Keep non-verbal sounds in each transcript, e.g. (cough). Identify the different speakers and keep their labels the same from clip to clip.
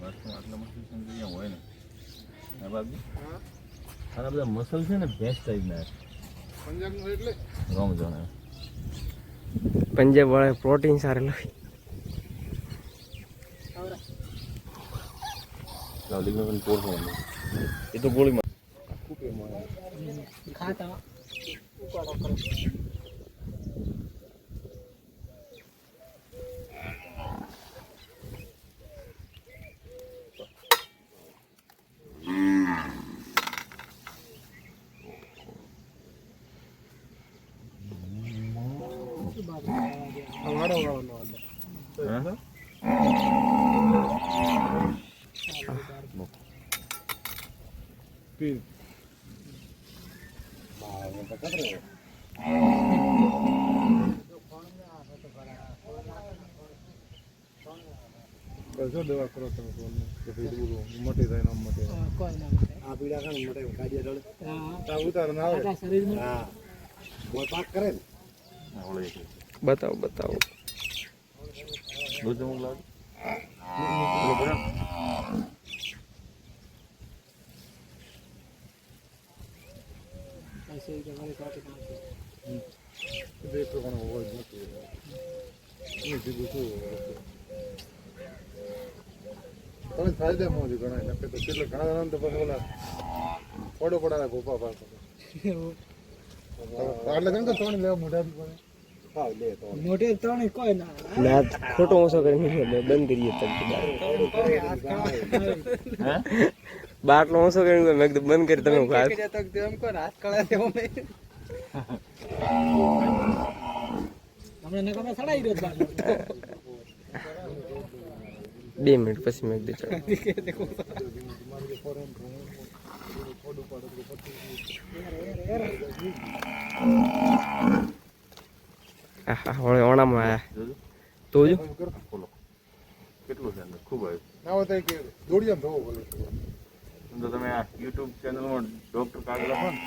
Speaker 1: Bathroom હોય
Speaker 2: ને. હા આના બધા મસલ છે ને બેસ્ટ ટાઈપના પંજાબનું એટલે?
Speaker 3: રોંગ પંજાબ વાળા પ્રોટીન
Speaker 2: સારું લઈ. લાવલી મેં પણ એ તો ગોળીમાં.
Speaker 1: ખાતા.
Speaker 4: કરશો દવા કરો તમે ફોનને કે ભાઈ દૂર મોટી જાય ને મોટી આ પીડા ખાને મોટે કાઢીએ રડે તા ઉતાર ના આવે હા બોલ પાક કરે ને
Speaker 2: ઓળે છે.
Speaker 3: બતાવો બતાવો
Speaker 2: દૂધ હું લાગે
Speaker 4: Dentro ફાયદા માં ઘણા એટલે તો કેટલા ઘણા ઘણા પછી પડો પડાના ગોપા પાસે એટલે કેમ તો ત્રણ મોઢા પડે
Speaker 1: મોઢે ત્રણ કોઈ ના.
Speaker 3: ખોટો ઓછો કરીને બંધ કરીએ બાટલો ઓછો કરીને મેં કીધું બંધ કરી તમે બે મિનિટ પછી મેં કીધું હવે (laughs) ઓણામાં આયા. તો જો.
Speaker 2: કેટલું ખૂબ આવ્યું.
Speaker 4: ના હોય કે દોડી આમ ધોવો બોલે
Speaker 2: તો તમે આ યુટ્યુબ ચેનલમાં ડોક્ટર કાર્ડ લખો ને.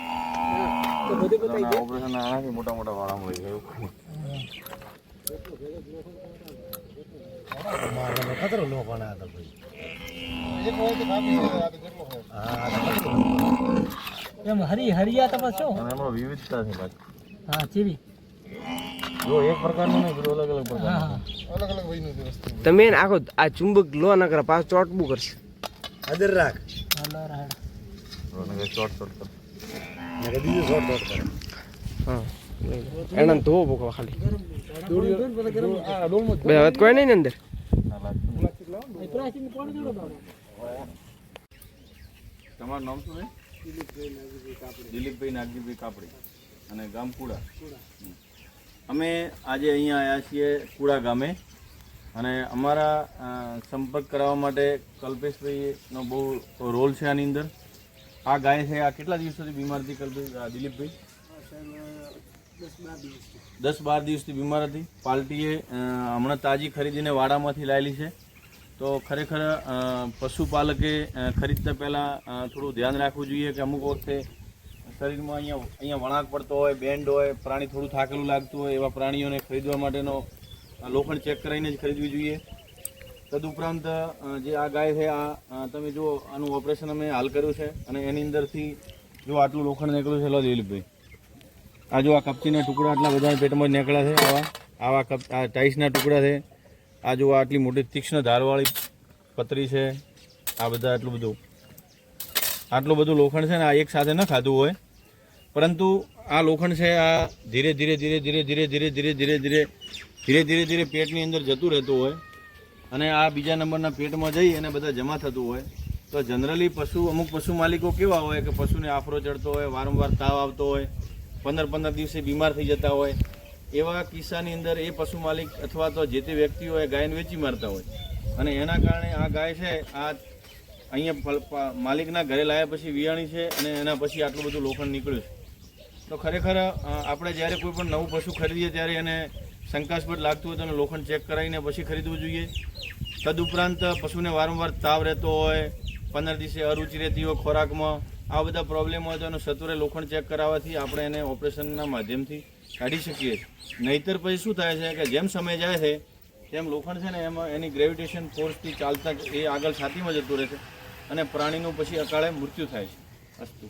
Speaker 2: ઓપરેશન આનાથી મોટા મોટા વાળા મળી જાય
Speaker 4: ખતરો લો પણ આ તો ભાઈ.
Speaker 1: એમ હરી હરિયા તમે શું
Speaker 2: એમાં વિવિધતા છે પાછી
Speaker 1: હા ચીવી
Speaker 2: જો એક પ્રકારનું નહીં બધું અલગ અલગ પ્રકારનું
Speaker 4: અલગ અલગ વયનું
Speaker 3: તમે આખો આ ચુંબક લો ના કરે પાછું ચોટબું કરશે.
Speaker 4: હાજર રાખ.
Speaker 1: હલો રાડ
Speaker 3: પોકો ખાલી. કોઈ નહીં ને
Speaker 2: તમારું નામ શું દિલીપભાઈ નાગજીભાઈ કાપડી અને ગામ અમે આજે અહીંયા આવ્યા છીએ કુડા ગામે અને અમારા સંપર્ક કરાવવા માટે કલ્પેશભાઈનો બહુ રોલ છે આની અંદર. આ ગાય છે, આ કેટલા દિવસોથી બીમાર હતી કલ્પેશ દિલીપભાઈ? દસ બાર દિવસથી બીમાર હતી. પાર્ટીએ હમણાં તાજી ખરીદીને વાડામાંથી લાવેલી છે. તો ખરેખર પશુપાલકે ખરીદતા પહેલાં થોડું ધ્યાન રાખવું જોઈએ કે અમુક વખતે શરીરમાં અહીંયા અહીંયા વળાંક પડતો હોય, બેન્ડ હોય, પ્રાણી થોડું થાકેલું લાગતું હોય એવા પ્રાણીઓને ખરીદવા માટેનો લોખંડ ચેક કરાવીને જ ખરીદવી જોઈએ. તદુપરાંત જે આ ગાય છે, આ તમે જો આનું ઓપરેશન અમે હાલ કર્યું છે અને એની અંદરથી જો આટલું લોખંડ નીકળ્યું છે, લો દિલીપભાઈ. આ જો આ કપચીના ટુકડા આટલા બધા પેટમાં જ નીકળ્યા છે, આવા આવા કપ, આ ટાઈસના ટુકડા છે. આ જો આટલી મોટી તીક્ષ્ણ ધારવાળી પતરી છે, આ બધા આટલું બધું. આટલું બધું લોખંડ છે ને, આ એક સાથે ન ખાધું હોય. પરંતુ આ લોખંડ છે, આ ધીરે ધીરે ધીરે ધીરે ધીરે ધીરે ધીરે ધીરે ધીરે ધીરે ધીરે ધીરે પેટની અંદર જતું રહેતું હોય અને આ બીજા નંબરના પેટમાં જઈ અને બધા જમા થતું હોય. તો જનરલી પશુ, અમુક પશુ માલિકો કેવા હોય કે પશુને આફરો ચડતો હોય, વારંવાર તાવ આવતો હોય, પંદર પંદર દિવસે બીમાર થઈ જતા હોય. એવા કિસ્સાની અંદર એ પશુ માલિક અથવા તો જે તે વ્યક્તિઓ એ ગાયને વેચી મારતા હોય. અને એના કારણે આ ગાય છે, આ અહીંયા માલિકના ઘરે લાવ્યા પછી વિયાણી છે અને એના પછી આટલું બધું લોખંડ નીકળ્યું છે. તો ખરેખર આપણે જ્યારે કોઈ પણ નવું પશુ ખરીદીએ ત્યારે એને શંકાસ્પદ લાગતું હોય તો લોખંડ ચેક કરાવીને પછી ખરીદવું જોઈએ. તદુપરાંત પશુને વારંવાર તાવ રહેતો હોય, પંદર દિવસે અરુચિ રહેતી હોય ખોરાકમાં, આ બધા પ્રોબ્લેમ હોય તો એનું સત્વરે લોખંડ ચેક કરાવવાથી આપણે એને ઓપરેશનના માધ્યમથી કાઢી શકીએ નહીતર પછી શું થાય છે કે જેમ સમય જાય છે, તેમ લોખંડ છે ને એમાં એની ગ્રેવિટેશન ફોર્સથી ચાલતા એ આગળ છાતીમાં જતું રહે છે અને પ્રાણીનું પછી અકાળે મૃત્યુ થાય છે અસ્તુ.